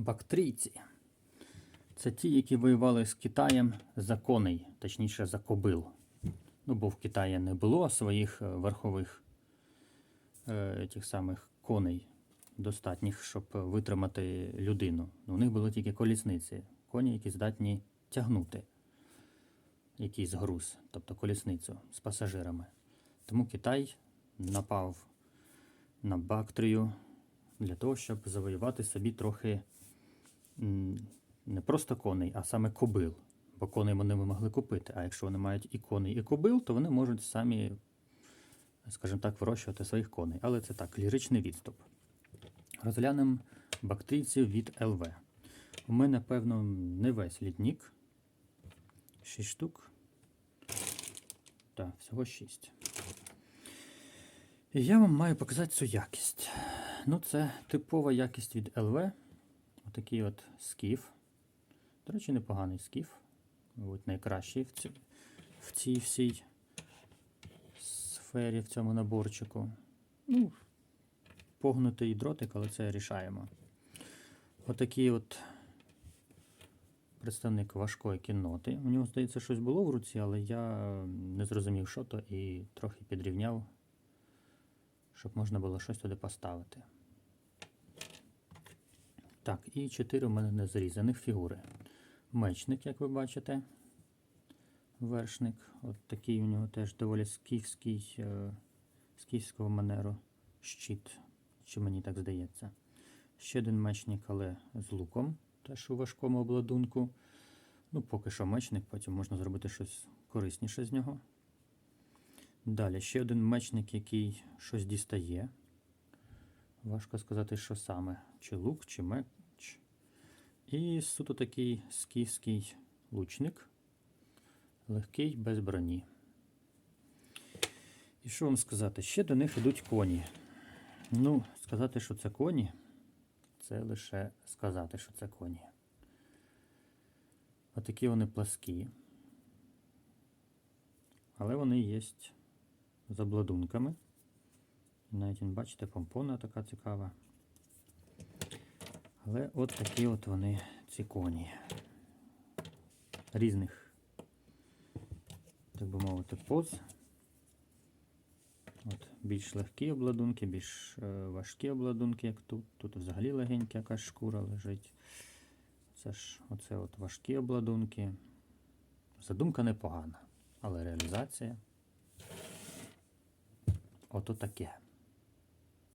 Бактрійці. Це ті, які воювали з Китаєм за коней, точніше за кобил. Ну, бо в Китаї не було своїх е, верхових е, тих самих коней, достатніх, щоб витримати людину. У них були тільки колісниці, коні, які здатні тягнути якийсь груз, тобто колісницю з пасажирами. Тому Китай напав на Бактрію для того, щоб завоювати собі трохи не просто коней, а саме кобил. Бо коней вони могли купити. А якщо вони мають і коней, і кобил, то вони можуть самі, скажімо так, вирощувати своїх коней. Але це так, ліричний відступ. Розглянемо бактрійців від ЛВ. У мене, певно, не весь літнік. 6 штук. Так, всього 6. І я вам маю показати цю якість. Ну, це типова якість від ЛВ. Отакий от скіф. До речі, непоганий скіф. Мабуть, найкращий в, ці, в цій всій сфері, в цьому наборчику. Ну, погнутий дротик, але це рішаємо. Отакий от представник важкої кінноти. У нього, здається, щось було в руці, але я не зрозумів, що то, і трохи підрівняв, щоб можна було щось туди поставити. Так, і чотири у мене незрізаних фігури. Мечник, як ви бачите, вершник. От такий у нього теж доволі скіфський, е, скіфського манеру щит, чи мені так здається. Ще один мечник, але з луком, теж у важкому обладунку. Ну, поки що мечник, потім можна зробити щось корисніше з нього. Далі ще один мечник, який щось дістає. Важко сказати, що саме. Чи лук, чи. І суто такий скіфський лучник. Легкий, без броні. І що вам сказати? Ще до них йдуть коні. Ну, сказати, що це коні, це лише сказати, що це коні. Отакі вони пласкі. Але вони є з обладунками. Навіть, бачите, помпона така цікава. Але от такі от вони ці коні. Різних, так би мовити, поз. От, більш легкі обладунки, більш е, важкі обладунки, як тут. Тут взагалі легенька якась шкура лежить. Це ж оце от важкі обладунки. Задумка непогана, але реалізація ото таке.